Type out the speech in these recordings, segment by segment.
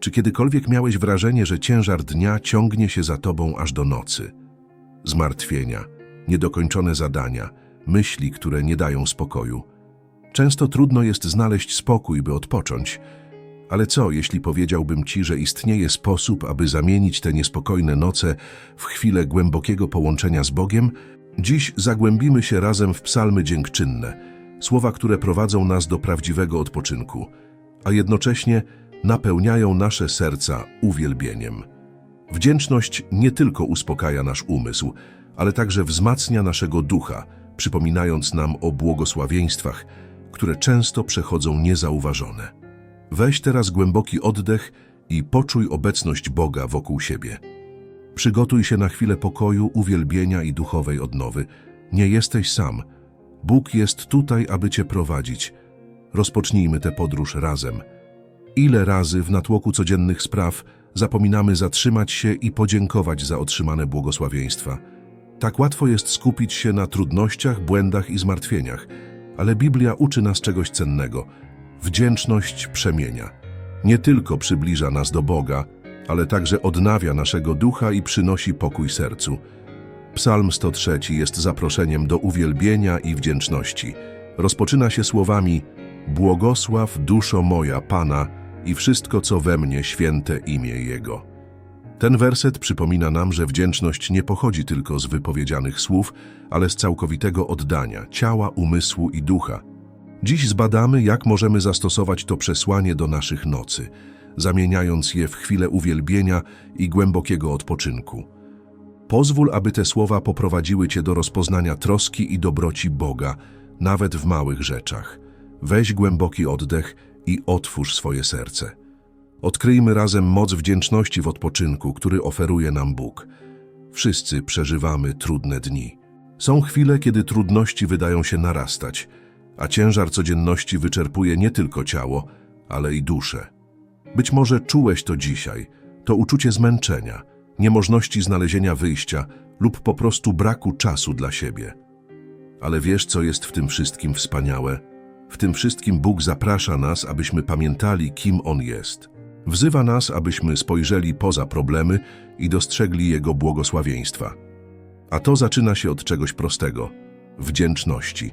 Czy kiedykolwiek miałeś wrażenie, że ciężar dnia ciągnie się za tobą aż do nocy? Zmartwienia, niedokończone zadania, myśli, które nie dają spokoju. Często trudno jest znaleźć spokój, by odpocząć. Ale co, jeśli powiedziałbym ci, że istnieje sposób, aby zamienić te niespokojne noce w chwilę głębokiego połączenia z Bogiem? Dziś zagłębimy się razem w psalmy dziękczynne, słowa, które prowadzą nas do prawdziwego odpoczynku, a jednocześnie napełniają nasze serca uwielbieniem. Wdzięczność nie tylko uspokaja nasz umysł, ale także wzmacnia naszego ducha, przypominając nam o błogosławieństwach, które często przechodzą niezauważone. Weź teraz głęboki oddech i poczuj obecność Boga wokół siebie. Przygotuj się na chwilę pokoju, uwielbienia i duchowej odnowy. Nie jesteś sam. Bóg jest tutaj, aby Cię prowadzić. Rozpocznijmy tę podróż razem. Ile razy w natłoku codziennych spraw zapominamy zatrzymać się i podziękować za otrzymane błogosławieństwa. Tak łatwo jest skupić się na trudnościach, błędach i zmartwieniach, ale Biblia uczy nas czegoś cennego. Wdzięczność przemienia. Nie tylko przybliża nas do Boga, ale także odnawia naszego ducha i przynosi pokój sercu. Psalm 103 jest zaproszeniem do uwielbienia i wdzięczności. Rozpoczyna się słowami Błogosław duszo moja Pana i wszystko, co we mnie, święte imię Jego. Ten werset przypomina nam, że wdzięczność nie pochodzi tylko z wypowiedzianych słów, ale z całkowitego oddania ciała, umysłu i ducha. Dziś zbadamy, jak możemy zastosować to przesłanie do naszych nocy, zamieniając je w chwilę uwielbienia i głębokiego odpoczynku. Pozwól, aby te słowa poprowadziły Cię do rozpoznania troski i dobroci Boga, nawet w małych rzeczach. Weź głęboki oddech i otwórz swoje serce. Odkryjmy razem moc wdzięczności w odpoczynku, który oferuje nam Bóg. Wszyscy przeżywamy trudne dni. Są chwile, kiedy trudności wydają się narastać, a ciężar codzienności wyczerpuje nie tylko ciało, ale i duszę. Być może czułeś to dzisiaj, to uczucie zmęczenia, niemożności znalezienia wyjścia lub po prostu braku czasu dla siebie. Ale wiesz, co jest w tym wszystkim wspaniałe? W tym wszystkim Bóg zaprasza nas, abyśmy pamiętali, kim On jest. Wzywa nas, abyśmy spojrzeli poza problemy i dostrzegli Jego błogosławieństwa. A to zaczyna się od czegoś prostego wdzięczności.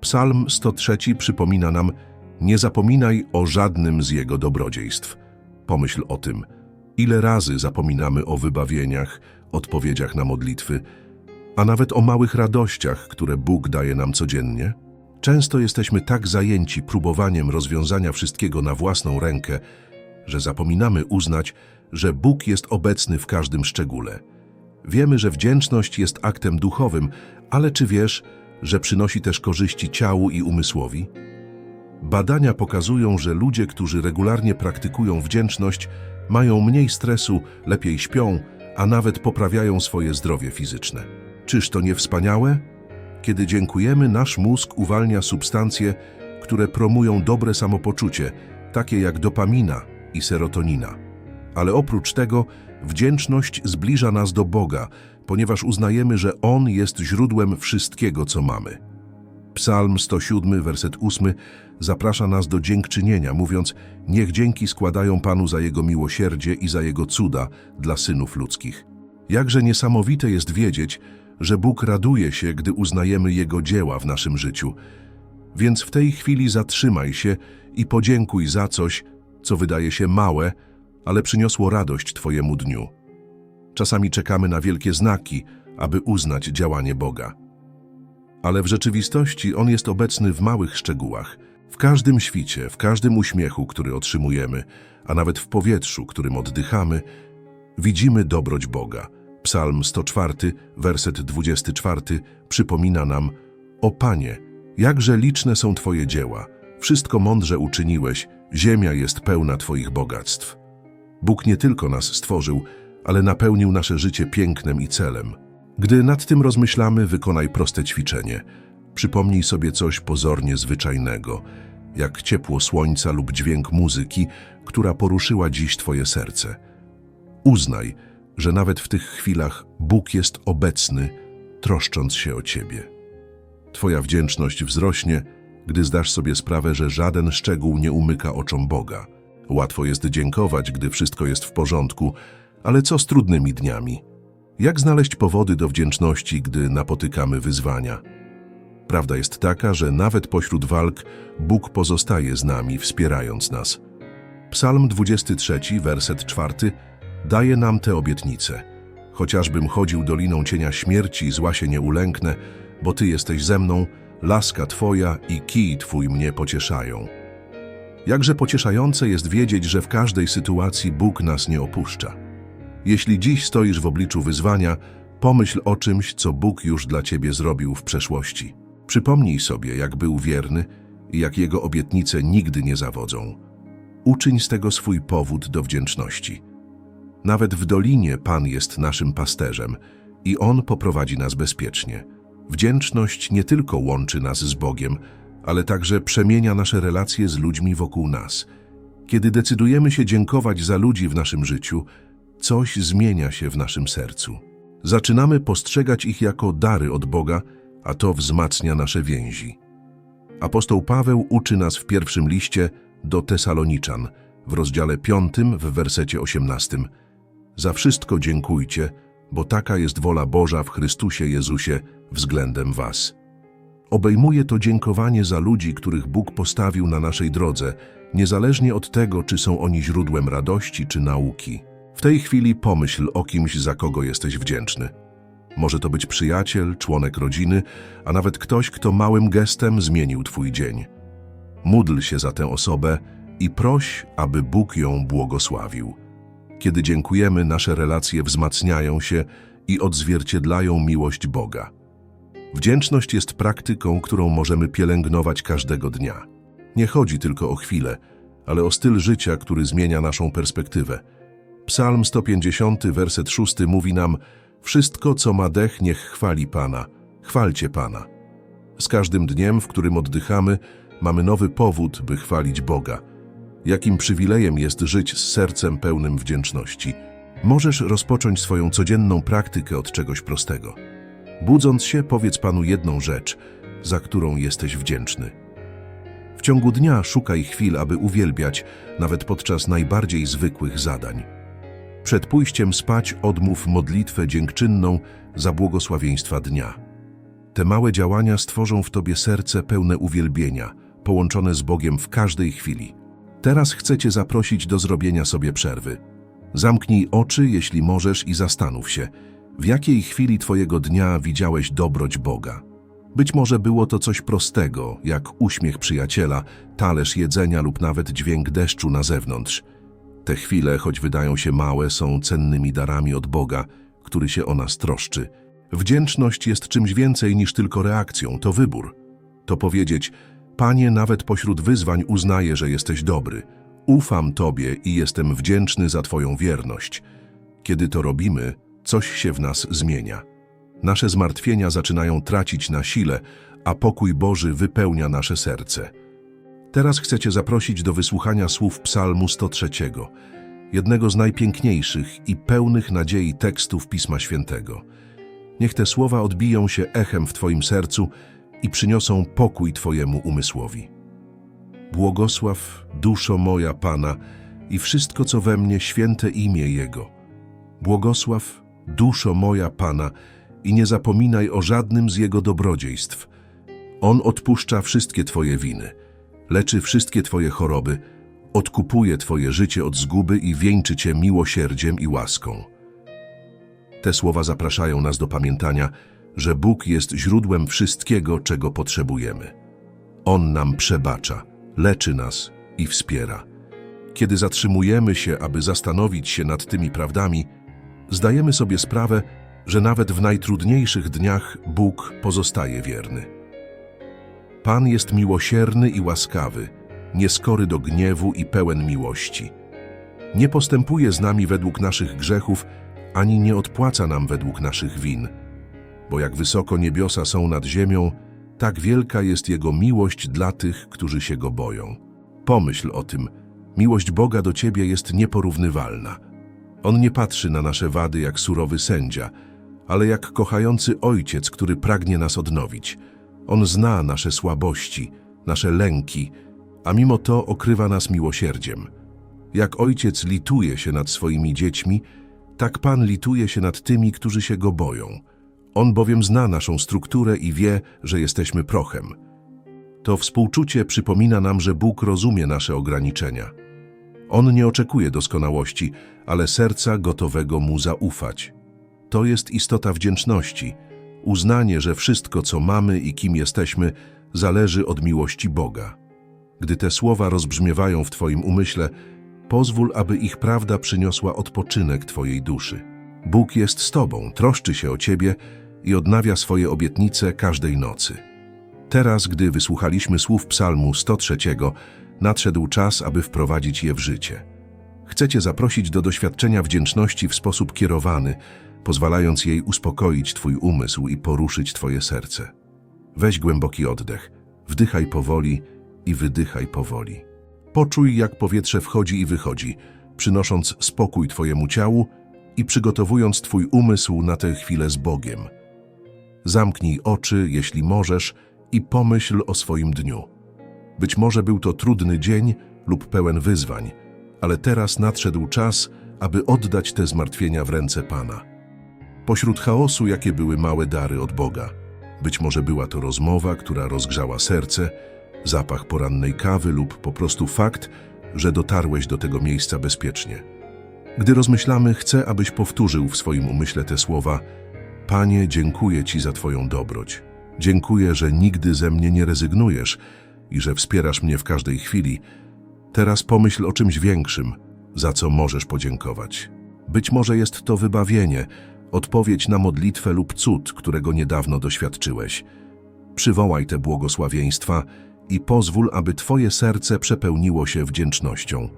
Psalm 103 przypomina nam: Nie zapominaj o żadnym z Jego dobrodziejstw. Pomyśl o tym, ile razy zapominamy o wybawieniach, odpowiedziach na modlitwy, a nawet o małych radościach, które Bóg daje nam codziennie. Często jesteśmy tak zajęci próbowaniem rozwiązania wszystkiego na własną rękę, że zapominamy uznać, że Bóg jest obecny w każdym szczególe. Wiemy, że wdzięczność jest aktem duchowym, ale czy wiesz, że przynosi też korzyści ciału i umysłowi? Badania pokazują, że ludzie, którzy regularnie praktykują wdzięczność, mają mniej stresu, lepiej śpią, a nawet poprawiają swoje zdrowie fizyczne. Czyż to nie wspaniałe? Kiedy dziękujemy, nasz mózg uwalnia substancje, które promują dobre samopoczucie, takie jak dopamina i serotonina. Ale oprócz tego wdzięczność zbliża nas do Boga, ponieważ uznajemy, że On jest źródłem wszystkiego, co mamy. Psalm 107, werset 8 zaprasza nas do dziękczynienia, mówiąc: Niech dzięki składają Panu za Jego miłosierdzie i za Jego cuda dla synów ludzkich. Jakże niesamowite jest wiedzieć, że Bóg raduje się, gdy uznajemy Jego dzieła w naszym życiu. Więc w tej chwili zatrzymaj się i podziękuj za coś, co wydaje się małe, ale przyniosło radość Twojemu dniu. Czasami czekamy na wielkie znaki, aby uznać działanie Boga. Ale w rzeczywistości On jest obecny w małych szczegółach, w każdym świcie, w każdym uśmiechu, który otrzymujemy, a nawet w powietrzu, którym oddychamy, widzimy dobroć Boga. Psalm 104, werset 24 przypomina nam: O Panie, jakże liczne są Twoje dzieła, wszystko mądrze uczyniłeś, ziemia jest pełna Twoich bogactw. Bóg nie tylko nas stworzył, ale napełnił nasze życie pięknem i celem. Gdy nad tym rozmyślamy, wykonaj proste ćwiczenie. Przypomnij sobie coś pozornie zwyczajnego, jak ciepło słońca lub dźwięk muzyki, która poruszyła dziś Twoje serce. Uznaj, że nawet w tych chwilach Bóg jest obecny, troszcząc się o Ciebie. Twoja wdzięczność wzrośnie, gdy zdasz sobie sprawę, że żaden szczegół nie umyka oczom Boga. Łatwo jest dziękować, gdy wszystko jest w porządku, ale co z trudnymi dniami? Jak znaleźć powody do wdzięczności, gdy napotykamy wyzwania? Prawda jest taka, że nawet pośród walk Bóg pozostaje z nami, wspierając nas. Psalm 23, werset 4 daje nam tę obietnicę. Chociażbym chodził doliną cienia śmierci, zła się nie ulęknę, bo Ty jesteś ze mną, laska Twoja i kij Twój mnie pocieszają. Jakże pocieszające jest wiedzieć, że w każdej sytuacji Bóg nas nie opuszcza. Jeśli dziś stoisz w obliczu wyzwania, pomyśl o czymś, co Bóg już dla Ciebie zrobił w przeszłości. Przypomnij sobie, jak był wierny i jak Jego obietnice nigdy nie zawodzą. Uczyń z tego swój powód do wdzięczności. Nawet w dolinie Pan jest naszym pasterzem i On poprowadzi nas bezpiecznie. Wdzięczność nie tylko łączy nas z Bogiem, ale także przemienia nasze relacje z ludźmi wokół nas. Kiedy decydujemy się dziękować za ludzi w naszym życiu, coś zmienia się w naszym sercu. Zaczynamy postrzegać ich jako dary od Boga, a to wzmacnia nasze więzi. Apostoł Paweł uczy nas w pierwszym liście do Tesaloniczan, w rozdziale 5, w wersecie 18. Za wszystko dziękujcie, bo taka jest wola Boża w Chrystusie Jezusie względem was. Obejmuje to dziękowanie za ludzi, których Bóg postawił na naszej drodze, niezależnie od tego, czy są oni źródłem radości czy nauki. W tej chwili pomyśl o kimś, za kogo jesteś wdzięczny. Może to być przyjaciel, członek rodziny, a nawet ktoś, kto małym gestem zmienił Twój dzień. Módl się za tę osobę i proś, aby Bóg ją błogosławił. Kiedy dziękujemy, nasze relacje wzmacniają się i odzwierciedlają miłość Boga. Wdzięczność jest praktyką, którą możemy pielęgnować każdego dnia. Nie chodzi tylko o chwilę, ale o styl życia, który zmienia naszą perspektywę. Psalm 150, werset 6 mówi nam Wszystko, co ma dech, niech chwali Pana. Chwalcie Pana. Z każdym dniem, w którym oddychamy, mamy nowy powód, by chwalić Boga. Jakim przywilejem jest żyć z sercem pełnym wdzięczności. Możesz rozpocząć swoją codzienną praktykę od czegoś prostego. Budząc się, powiedz Panu jedną rzecz, za którą jesteś wdzięczny. W ciągu dnia szukaj chwil, aby uwielbiać, nawet podczas najbardziej zwykłych zadań. Przed pójściem spać odmów modlitwę dziękczynną za błogosławieństwa dnia. Te małe działania stworzą w Tobie serce pełne uwielbienia, połączone z Bogiem w każdej chwili. Teraz chcę Cię zaprosić do zrobienia sobie przerwy. Zamknij oczy, jeśli możesz, i zastanów się, w jakiej chwili Twojego dnia widziałeś dobroć Boga. Być może było to coś prostego, jak uśmiech przyjaciela, talerz jedzenia lub nawet dźwięk deszczu na zewnątrz. Te chwile, choć wydają się małe, są cennymi darami od Boga, który się o nas troszczy. Wdzięczność jest czymś więcej niż tylko reakcją, to wybór. To powiedzieć, Panie, nawet pośród wyzwań uznaję, że jesteś dobry. Ufam Tobie i jestem wdzięczny za Twoją wierność. Kiedy to robimy, coś się w nas zmienia. Nasze zmartwienia zaczynają tracić na sile, a pokój Boży wypełnia nasze serce. Teraz chcecie zaprosić do wysłuchania słów Psalmu 103, jednego z najpiękniejszych i pełnych nadziei tekstów Pisma Świętego. Niech te słowa odbiją się echem w Twoim sercu i przyniosą pokój Twojemu umysłowi. Błogosław, duszo moja Pana, i wszystko, co we mnie, święte imię Jego. Błogosław, duszo moja Pana, i nie zapominaj o żadnym z Jego dobrodziejstw. On odpuszcza wszystkie Twoje winy, leczy wszystkie Twoje choroby, odkupuje Twoje życie od zguby i wieńczy Cię miłosierdziem i łaską. Te słowa zapraszają nas do pamiętania, że Bóg jest źródłem wszystkiego, czego potrzebujemy. On nam przebacza, leczy nas i wspiera. Kiedy zatrzymujemy się, aby zastanowić się nad tymi prawdami, zdajemy sobie sprawę, że nawet w najtrudniejszych dniach Bóg pozostaje wierny. Pan jest miłosierny i łaskawy, nieskory do gniewu i pełen miłości. Nie postępuje z nami według naszych grzechów, ani nie odpłaca nam według naszych win. Bo jak wysoko niebiosa są nad ziemią, tak wielka jest Jego miłość dla tych, którzy się Go boją. Pomyśl o tym, miłość Boga do Ciebie jest nieporównywalna. On nie patrzy na nasze wady jak surowy sędzia, ale jak kochający ojciec, który pragnie nas odnowić. On zna nasze słabości, nasze lęki, a mimo to okrywa nas miłosierdziem. Jak ojciec lituje się nad swoimi dziećmi, tak Pan lituje się nad tymi, którzy się Go boją. On bowiem zna naszą strukturę i wie, że jesteśmy prochem. To współczucie przypomina nam, że Bóg rozumie nasze ograniczenia. On nie oczekuje doskonałości, ale serca gotowego Mu zaufać. To jest istota wdzięczności, uznanie, że wszystko, co mamy i kim jesteśmy, zależy od miłości Boga. Gdy te słowa rozbrzmiewają w Twoim umyśle, pozwól, aby ich prawda przyniosła odpoczynek Twojej duszy. Bóg jest z Tobą, troszczy się o Ciebie i odnawia swoje obietnice każdej nocy. Teraz, gdy wysłuchaliśmy słów Psalmu 103, nadszedł czas, aby wprowadzić je w życie. Chcę Cię zaprosić do doświadczenia wdzięczności w sposób kierowany, pozwalając jej uspokoić Twój umysł i poruszyć Twoje serce. Weź głęboki oddech, wdychaj powoli i wydychaj powoli. Poczuj, jak powietrze wchodzi i wychodzi, przynosząc spokój Twojemu ciału i przygotowując Twój umysł na tę chwilę z Bogiem. Zamknij oczy, jeśli możesz, i pomyśl o swoim dniu. Być może był to trudny dzień lub pełen wyzwań, ale teraz nadszedł czas, aby oddać te zmartwienia w ręce Pana. Pośród chaosu, jakie były małe dary od Boga. Być może była to rozmowa, która rozgrzała serce, zapach porannej kawy lub po prostu fakt, że dotarłeś do tego miejsca bezpiecznie. Gdy rozmyślamy, chcę, abyś powtórzył w swoim umyśle te słowa Panie, dziękuję Ci za Twoją dobroć. Dziękuję, że nigdy ze mnie nie rezygnujesz i że wspierasz mnie w każdej chwili. Teraz pomyśl o czymś większym, za co możesz podziękować. Być może jest to wybawienie, odpowiedź na modlitwę lub cud, którego niedawno doświadczyłeś. Przywołaj te błogosławieństwa i pozwól, aby Twoje serce przepełniło się wdzięcznością.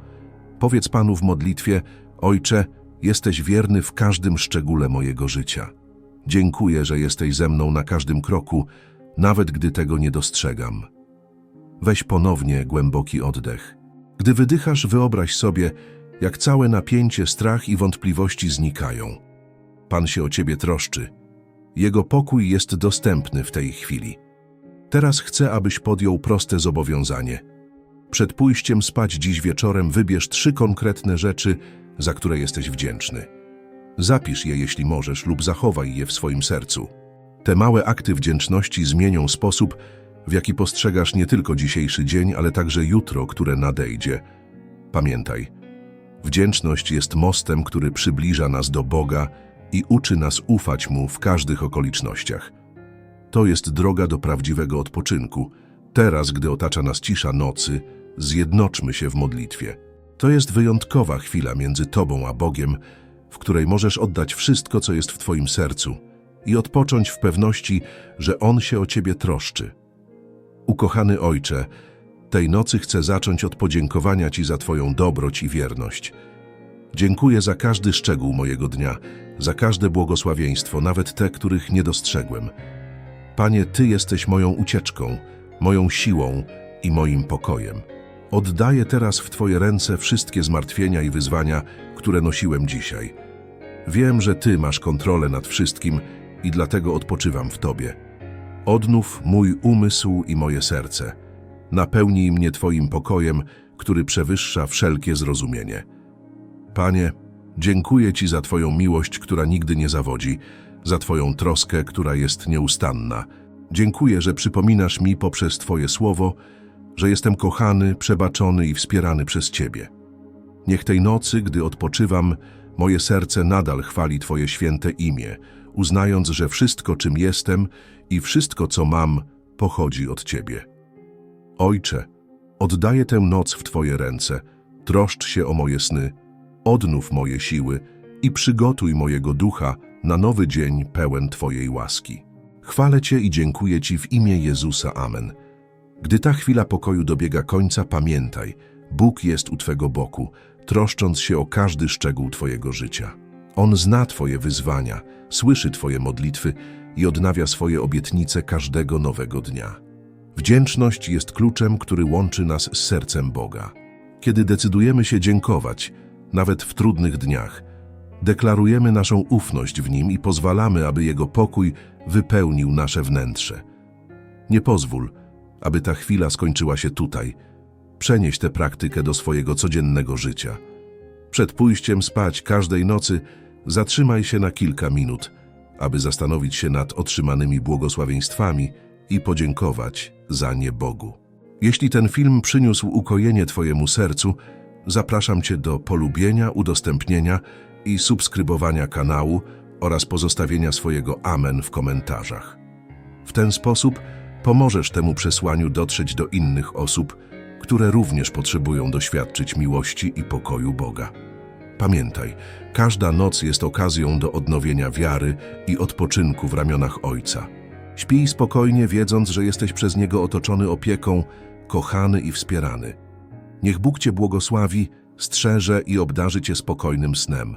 Powiedz Panu w modlitwie, Ojcze, jesteś wierny w każdym szczególe mojego życia. Dziękuję, że jesteś ze mną na każdym kroku, nawet gdy tego nie dostrzegam. Weź ponownie głęboki oddech. Gdy wydychasz, wyobraź sobie, jak całe napięcie, strach i wątpliwości znikają. Pan się o ciebie troszczy. Jego pokój jest dostępny w tej chwili. Teraz chcę, abyś podjął proste zobowiązanie. Przed pójściem spać dziś wieczorem wybierz trzy konkretne rzeczy, za które jesteś wdzięczny. Zapisz je, jeśli możesz, lub zachowaj je w swoim sercu. Te małe akty wdzięczności zmienią sposób, w jaki postrzegasz nie tylko dzisiejszy dzień, ale także jutro, które nadejdzie. Pamiętaj, wdzięczność jest mostem, który przybliża nas do Boga i uczy nas ufać Mu w każdych okolicznościach. To jest droga do prawdziwego odpoczynku. Teraz, gdy otacza nas cisza nocy, zjednoczmy się w modlitwie. To jest wyjątkowa chwila między Tobą a Bogiem, w której możesz oddać wszystko, co jest w Twoim sercu i odpocząć w pewności, że On się o Ciebie troszczy. Ukochany Ojcze, tej nocy chcę zacząć od podziękowania Ci za Twoją dobroć i wierność. Dziękuję za każdy szczegół mojego dnia, za każde błogosławieństwo, nawet te, których nie dostrzegłem. Panie, Ty jesteś moją ucieczką, moją siłą i moim pokojem. Oddaję teraz w Twoje ręce wszystkie zmartwienia i wyzwania, które nosiłem dzisiaj. Wiem, że Ty masz kontrolę nad wszystkim i dlatego odpoczywam w Tobie. Odnów mój umysł i moje serce. Napełnij mnie Twoim pokojem, który przewyższa wszelkie zrozumienie. Panie, dziękuję Ci za Twoją miłość, która nigdy nie zawodzi, za Twoją troskę, która jest nieustanna. Dziękuję, że przypominasz mi poprzez Twoje słowo, że jestem kochany, przebaczony i wspierany przez Ciebie. Niech tej nocy, gdy odpoczywam, moje serce nadal chwali Twoje święte imię, uznając, że wszystko, czym jestem i wszystko, co mam, pochodzi od Ciebie. Ojcze, oddaję tę noc w Twoje ręce, troszcz się o moje sny, odnów moje siły i przygotuj mojego ducha na nowy dzień pełen Twojej łaski. Chwalę Cię i dziękuję Ci w imię Jezusa. Amen. Gdy ta chwila pokoju dobiega końca, pamiętaj, Bóg jest u Twego boku, troszcząc się o każdy szczegół Twojego życia. On zna Twoje wyzwania, słyszy Twoje modlitwy i odnawia swoje obietnice każdego nowego dnia. Wdzięczność jest kluczem, który łączy nas z sercem Boga. Kiedy decydujemy się dziękować, nawet w trudnych dniach, deklarujemy naszą ufność w Nim i pozwalamy, aby Jego pokój wypełnił nasze wnętrze. Nie pozwól, aby ta chwila skończyła się tutaj. Przenieś tę praktykę do swojego codziennego życia. Przed pójściem spać każdej nocy zatrzymaj się na kilka minut, aby zastanowić się nad otrzymanymi błogosławieństwami i podziękować za nie Bogu. Jeśli ten film przyniósł ukojenie Twojemu sercu, zapraszam Cię do polubienia, udostępnienia i subskrybowania kanału oraz pozostawienia swojego amen w komentarzach. W ten sposób pomożesz temu przesłaniu dotrzeć do innych osób, które również potrzebują doświadczyć miłości i pokoju Boga. Pamiętaj, każda noc jest okazją do odnowienia wiary i odpoczynku w ramionach Ojca. Śpij spokojnie, wiedząc, że jesteś przez Niego otoczony opieką, kochany i wspierany. Niech Bóg Cię błogosławi, strzeże i obdarzy Cię spokojnym snem.